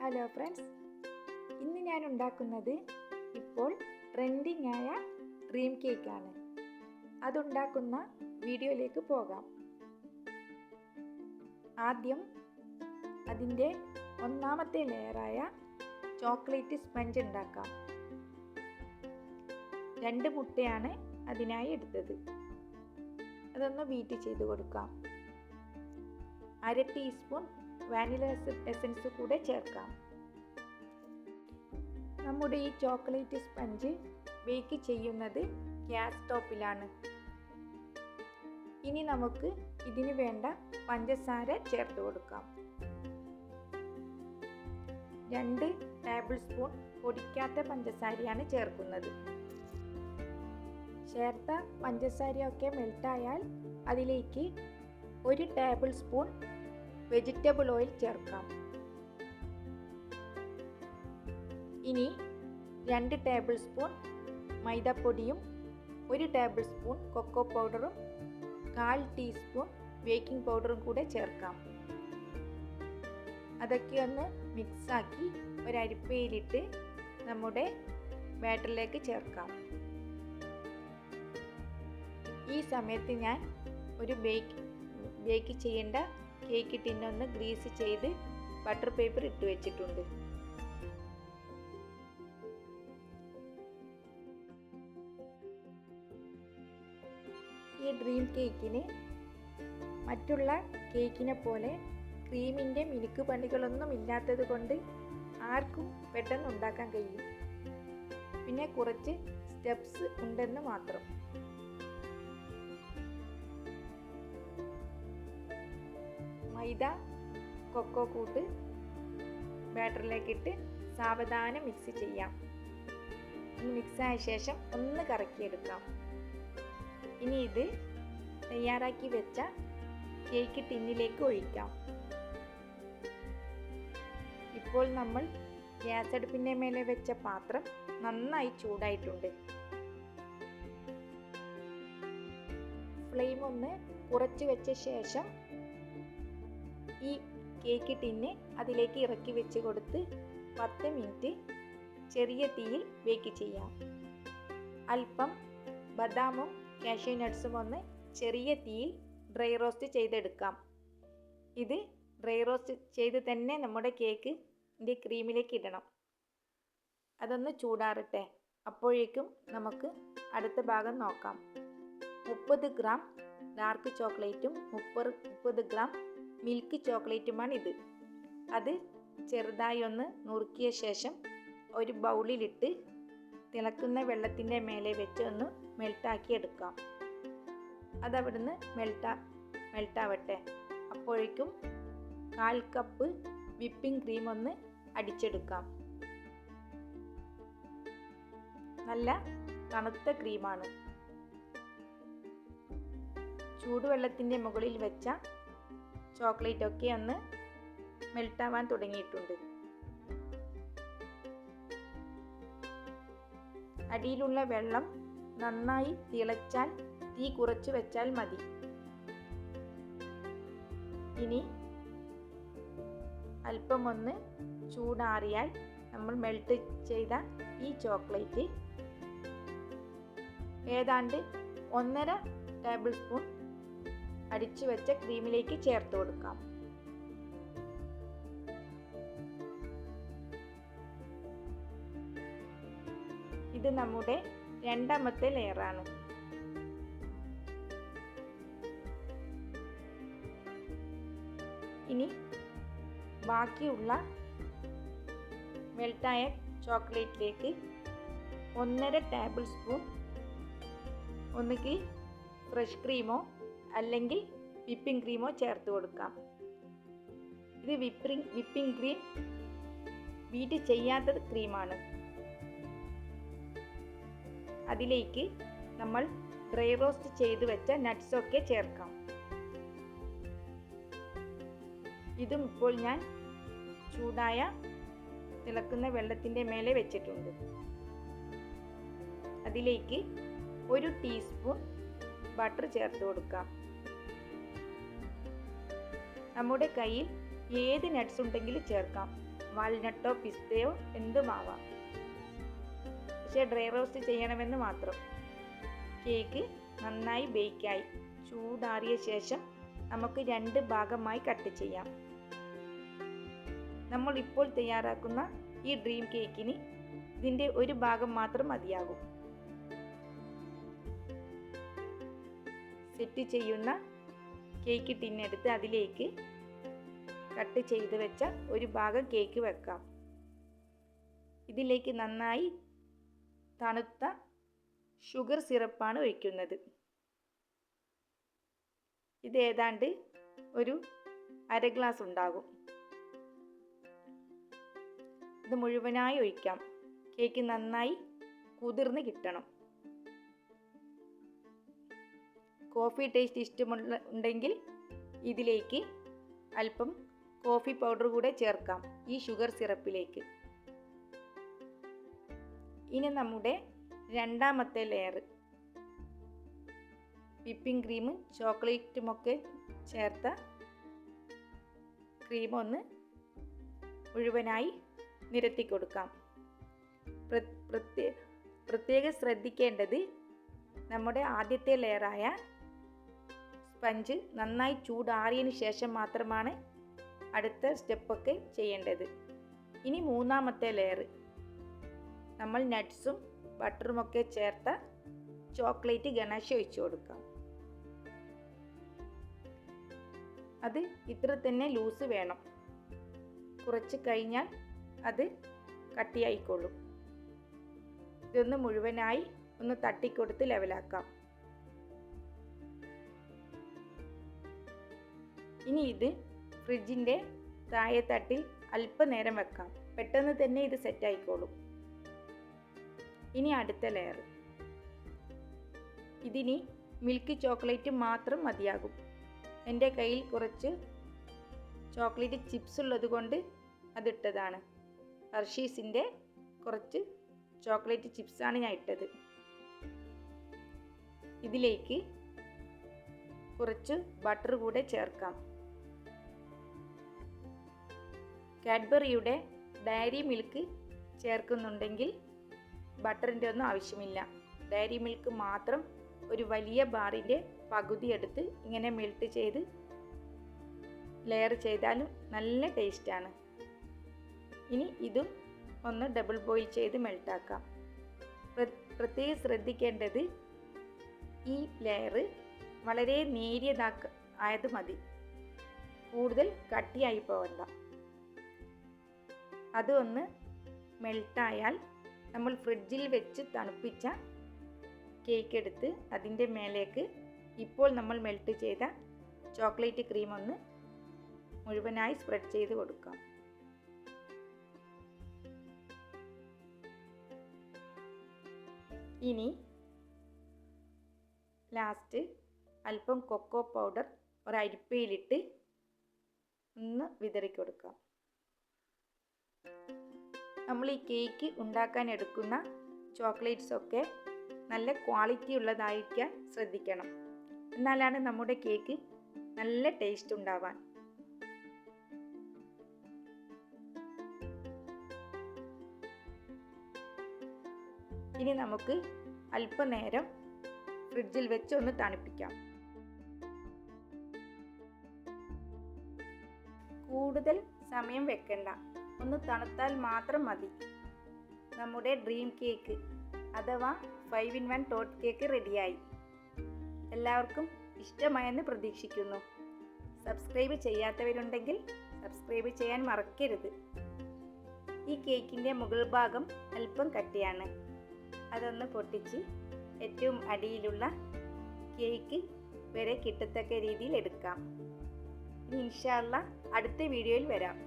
Hello friends ഇന്ന് ഞാൻ ഉണ്ടാക്കുന്നത് ഇപ്പോൾ ട്രെൻഡിങ് ആയ ഡ്രീം കേക്കാണ് അതുണ്ടാക്കുന്ന വീഡിയോയിലേക്ക് പോകാം. ആദ്യം അതിന്റെ ഒന്നാമത്തെ ലെയറായ ചോക്ലേറ്റ് സ്പഞ്ച് ഉണ്ടാക്കാം. രണ്ട് മുട്ടയാണ് അതിനായി എടുത്തത്. അതൊന്ന് ബീറ്റ് ചെയ്ത് കൊടുക്കാം. അര ടീസ്പൂൺ വാനില എസൻസ് കൂടെ ചേർക്കാം. നമ്മുടെ ഈ ചോക്ലേറ്റ് സ്പഞ്ച് ബേക്ക് ചെയ്യുന്നത് ഗ്യാസ് സ്റ്റോപ്പിലാണ്. ഇനി നമുക്ക് ഇതിന് വേണ്ട പഞ്ചസാര ചേർത്ത് കൊടുക്കാം. രണ്ട് ടേബിൾ സ്പൂൺ പൊടിക്കാത്ത പഞ്ചസാരയാണ് ചേർക്കുന്നത്. ചേർത്ത പഞ്ചസാരയൊക്കെ മെൽട്ടായാൽ അതിലേക്ക് ഒരു ടേബിൾ സ്പൂൺ വെജിറ്റബിൾ ഓയിൽ ചേർക്കാം. ഇനി രണ്ട് ടേബിൾ സ്പൂൺ മൈദപ്പൊടിയും ഒരു ടേബിൾ സ്പൂൺ കൊക്കോ പൗഡറും കാൽ ടീസ്പൂൺ ബേക്കിംഗ് പൗഡറും കൂടെ ചേർക്കാം. അതൊക്കെ ഒന്ന് മിക്സാക്കി ഒരരിപ്പയിലിട്ട് നമ്മുടെ ബാറ്ററിലേക്ക് ചേർക്കാം. ഈ സമയത്ത് ഞാൻ ഒരു ബേക്ക് ബേക്ക് ചെയ്യേണ്ട കേക്ക് ടിന്നൊന്ന് ഗ്രീസ് ചെയ്ത് ബട്ടർ പേപ്പർ ഇട്ട് വെച്ചിട്ടുണ്ട്. ഈ ഡ്രീം കേക്കിന് മറ്റുള്ള കേക്കിനെ പോലെ ക്രീമിന്റെ മിനുക്ക് പണികളൊന്നും ഇല്ലാത്തത് കൊണ്ട് ആർക്കും പെട്ടെന്ന് ഉണ്ടാക്കാൻ കഴിയും. പിന്നെ കുറച്ച് സ്റ്റെപ്സ് ഉണ്ടെന്ന് മാത്രം. മൈദ കൊക്കോ കൂട്ട് ബാറ്ററിലേക്ക് ഇട്ട് സാവധാനം മിക്സ് ചെയ്യാം. മിക്സായ ശേഷം ഒന്ന് കറക്കിയെടുക്കാം. ഇനി ഇത് തയ്യാറാക്കി വെച്ച കേക്ക് ടിന്നിലേക്ക് ഒഴിക്കാം. ഇപ്പോൾ നമ്മൾ ഗ്യാസ് അടുപ്പിന്റെ മേലെ വെച്ച പാത്രം നന്നായി ചൂടായിട്ടുണ്ട്. ഫ്ലെയിം ഒന്ന് കുറച്ച് വെച്ച ശേഷം ഈ കേക്ക് ടിന്ന് അതിലേക്ക് ഇറക്കി വെച്ച് കൊടുത്ത് പത്ത് മിനിറ്റ് ചെറിയ തീയിൽ ബേക്ക് ചെയ്യാം. അല്പം ബദാമും കാഷ്യൂ നട്ട്സും ഒന്ന് ചെറിയ തീയിൽ ഡ്രൈ റോസ്റ്റ് ചെയ്തെടുക്കാം. ഇത് ഡ്രൈ റോസ്റ്റ് ചെയ്ത് തന്നെ നമ്മുടെ കേക്ക് ഇതിന്റെ ക്രീമിലേക്ക് ഇടണം. അതൊന്ന് ചൂടാറട്ടെ. അപ്പോഴേക്കും നമുക്ക് അടുത്ത ഭാഗം നോക്കാം. മുപ്പത് ഗ്രാം ഡാർക്ക് ചോക്ലേറ്റും മുപ്പത് മുപ്പത് ഗ്രാം മിൽക്ക് ചോക്ലേറ്റുമാണ് ഇത്. അത് ചെറുതായി ഒന്ന് നുറുക്കിയ ശേഷം ഒരു ബൗളിലിട്ട് തിളക്കുന്ന വെള്ളത്തിന്റെ മേലെ വെച്ച് ഒന്ന് മെൽട്ടാക്കി എടുക്കാം. അതവിടുന്ന് മെൽട്ടാ മെൽട്ടാവട്ടെ. അപ്പോഴേക്കും കാൽ കപ്പ് വിപ്പിംഗ് ക്രീം ഒന്ന് അടിച്ചെടുക്കാം. നല്ല തണുത്ത ക്രീമാണ്. ചൂടുവെള്ളത്തിന്റെ മുകളിൽ വെച്ച ചോക്ലേറ്റ് ഒക്കെ ഒന്ന് മെൽട്ടാവാൻ തുടങ്ങിയിട്ടുണ്ട്. അടിയിലുള്ള വെള്ളം നന്നായി തിളച്ചാൽ തീ കുറച്ച് വെച്ചാൽ മതി. ഇനി അല്പം ഒന്ന് ചൂടാറിയാൽ നമ്മൾ മെൽട്ട് ചെയ്ത ഈ ചോക്ലേറ്റ്. ഏതാണ്ട് ഒന്നര ടേബിൾ സ്പൂൺ അടിച്ചു വെച്ച ക്രീമിലേക്ക് ചേർത്ത് കൊടുക്കാം. ഇത് നമ്മുടെ രണ്ടാമത്തെ ലെയറാണ് ഇനി ബാക്കിയുള്ള മെൽട്ടായ ചോക്ലേറ്റിലേക്ക് ഒന്നര ടേബിൾ സ്പൂൺ ഒന്നുകിൽ ഫ്രഷ് ക്രീമോ അല്ലെങ്കിൽ വിപ്പിംഗ് ക്രീമോ ചേർത്ത് കൊടുക്കാം. ഇത് വിപ്പിംഗ് വിപ്പിംഗ് ക്രീം ബീറ്റ് ചെയ്യാത്തത് ക്രീമാണ് അതിലേക്ക് നമ്മൾ ഡ്രൈ റോസ്റ്റ് ചെയ്ത് വെച്ച നട്ട്സൊക്കെ ചേർക്കാം. ഇതും ഇപ്പോൾ ഞാൻ ചൂടായ തിളക്കുന്ന വെള്ളത്തിന്റെ മേലെ വെച്ചിട്ടുണ്ട്. അതിലേക്ക് ഒരു ടീസ്പൂൺ ബട്ടർ ചേർത്ത് കൊടുക്കാം. നമ്മുടെ കയ്യിൽ ഏത് നട്ട്സ് ഉണ്ടെങ്കിലും ചേർക്കാം. വാൽനട്ടോ പിസ്തയോ എന്തുമാവാം പക്ഷേ ഡ്രൈ റോസ്റ്റ് ചെയ്യണമെന്ന് മാത്രം. കേക്ക് നന്നായി ബേക്കായി ചൂടാറിയ ശേഷം നമുക്ക് രണ്ട് ഭാഗമായി കട്ട് ചെയ്യാം. നമ്മൾ ഇപ്പോൾ തയ്യാറാക്കുന്ന ഈ ഡ്രീം കേക്കിന് ഇതിന്റെ ഒരു ഭാഗം മാത്രം മതിയാകും. സെറ്റ് ചെയ്യുന്ന കേക്ക് ടിന്നെടുത്ത് അതിലേക്ക് കട്ട് ചെയ്ത് വെച്ച ഒരു ഭാഗം കേക്ക് വെക്കാം. ഇതിലേക്ക് നന്നായി തണുത്ത ഷുഗർ സിറപ്പാണ് ഒഴിക്കുന്നത്. ഇത് ഏതാണ്ട് ഒരു അര ഗ്ലാസ് ഉണ്ടാകും. ഇത് മുഴുവനായി ഒഴിക്കാം. കേക്ക് നന്നായി കുതിർന്ന് കിട്ടണം. കോഫി ടേസ്റ്റ് ഇഷ്ടമുള്ള ഉണ്ടെങ്കിൽ ഇതിലേക്ക് അല്പം കോഫി പൗഡർ കൂടെ ചേർക്കാം ഈ ഷുഗർ സിറപ്പിലേക്ക്. ഇനി നമ്മുടെ രണ്ടാമത്തെ ലെയർ വിപ്പിംഗ് ക്രീമും ചോക്ലേറ്റും ഒക്കെ ചേർത്ത ക്രീം ഒന്ന് മുഴുവനായി നിരത്തി കൊടുക്കാം. പ്രത്യേക ശ്രദ്ധിക്കേണ്ടത് നമ്മുടെ ആദ്യത്തെ ലെയറായ സ്പഞ്ച് നന്നായി ചൂടാറിയതിന് ശേഷം മാത്രമാണ് അടുത്ത സ്റ്റെപ്പൊക്കെ ചെയ്യേണ്ടത്. ഇനി മൂന്നാമത്തെ ലെയർ നമ്മൾ നട്ട്സും ബട്ടറുമൊക്കെ ചേർത്ത ചോക്ലേറ്റ് ഗണേശ ഒഴിച്ചു കൊടുക്കാം. അത് ഇത്ര തന്നെ ലൂസ് വേണം. കുറച്ച് കഴിഞ്ഞാൽ അത് കട്ടിയായിക്കോളും ഇതൊന്ന് മുഴുവനായി ഒന്ന് തട്ടിക്കൊടുത്ത് ലെവലാക്കാം ഇനി ഇത് ഫ്രിഡ്ജിന്റെ താഴെത്തട്ടിൽ അല്പനേരം വെക്കാം. പെട്ടെന്ന് തന്നെ ഇത് സെറ്റ് ആയിക്കോളും. ഇനി അടുത്ത ലെയർ ഇതിനി മിൽക്ക് ചോക്ലേറ്റ് മാത്രം മതിയാകും. എന്റെ കയ്യിൽ കുറച്ച് ചോക്ലേറ്റ് ചിപ്സ് ഉള്ളത് കൊണ്ട് അതിട്ടതാണ്. ഹർഷീസിന്റെ കുറച്ച് ചോക്ലേറ്റ് ചിപ്സാണ് ഞാൻ ഇട്ടത്. ഇതിലേക്ക് കുറച്ച് ബട്ടർ കൂടെ ചേർക്കാം. കാഡ്ബറിയുടെ ഡയറി മിൽക്ക് ചേർക്കുന്നുണ്ടെങ്കിൽ ബട്ടറിന്റെ ഒന്നും ആവശ്യമില്ല. ഡയറി മിൽക്ക് മാത്രം ഒരു വലിയ ബാറിന്റെ പകുതി എടുത്ത് ഇങ്ങനെ മെൽട്ട് ചെയ്ത് ലെയർ ചെയ്താലും നല്ല ടേസ്റ്റാണ് ഇനി ഇതും ഒന്ന് ഡബിൾ ബോയിൽ ചെയ്ത് മെൽട്ടാക്കാം പ്രത്യേകം ശ്രദ്ധിക്കേണ്ടത് ഈ ലെയർ വളരെ നേരിയതാക്ക ആയത് മതി. കൂടുതൽ കട്ടിയായി പോവണ്ട. അത് ഒന്ന് മെൽട്ടായാൽ നമ്മൾ ഫ്രിഡ്ജിൽ വെച്ച് തണുപ്പിച്ച കേക്ക് എടുത്ത് അതിന്റെ മേലേക്ക് ഇപ്പോൾ നമ്മൾ മെൽറ്റ് ചെയ്ത ചോക്ലേറ്റ് ക്രീം ഒന്ന് മുഴുവനായി സ്പ്രെഡ് ചെയ്ത് കൊടുക്കാം. ഇനി ലാസ്റ്റ് അല്പം കൊക്കോ പൗഡർ ഒരു അരിപ്പയിലിട്ട് ഒന്ന് വിതറി കൊടുക്കാം നമ്മൾ ഈ കേക്ക് ഉണ്ടാക്കാൻ എടുക്കുന്ന ചോക്ലേറ്റ്സ് ഒക്കെ നല്ല ക്വാളിറ്റി ഉള്ളതായിരിക്കാൻ ശ്രദ്ധിക്കണം. എന്നാലാണ് നമ്മുടെ കേക്ക് നല്ല ടേസ്റ്റ് ഉണ്ടാവാൻ ഇനി നമുക്ക് അല്പനേരം ഫ്രിഡ്ജിൽ വെച്ച് ഒന്ന് തണുപ്പിക്കാം. കൂടുതൽ സമയം വെക്കണ്ട. ഒന്ന് തണുത്താൽ മാത്രം മതി. നമ്മുടെ ഡ്രീം കേക്ക് അഥവാ five in one taught cake റെഡിയായി എല്ലാവർക്കും ഇഷ്ടമായെന്ന് പ്രതീക്ഷിക്കുന്നു. സബ്സ്ക്രൈബ് ചെയ്യാത്തവരുണ്ടെങ്കിൽ സബ്സ്ക്രൈബ് ചെയ്യാൻ മറക്കരുത്. ഈ കേക്കിന്റെ മുകൾ ഭാഗം അല്പം കട്ടിയാണ്. അതൊന്ന് പൊട്ടിച്ച് ഏറ്റവും അടിയിലുള്ള കേക്ക് വരെ കിട്ടത്തക്ക രീതിയിൽ എടുക്കാം. ഇൻഷാല്ല അടുത്ത വീഡിയോയിൽ വരാം.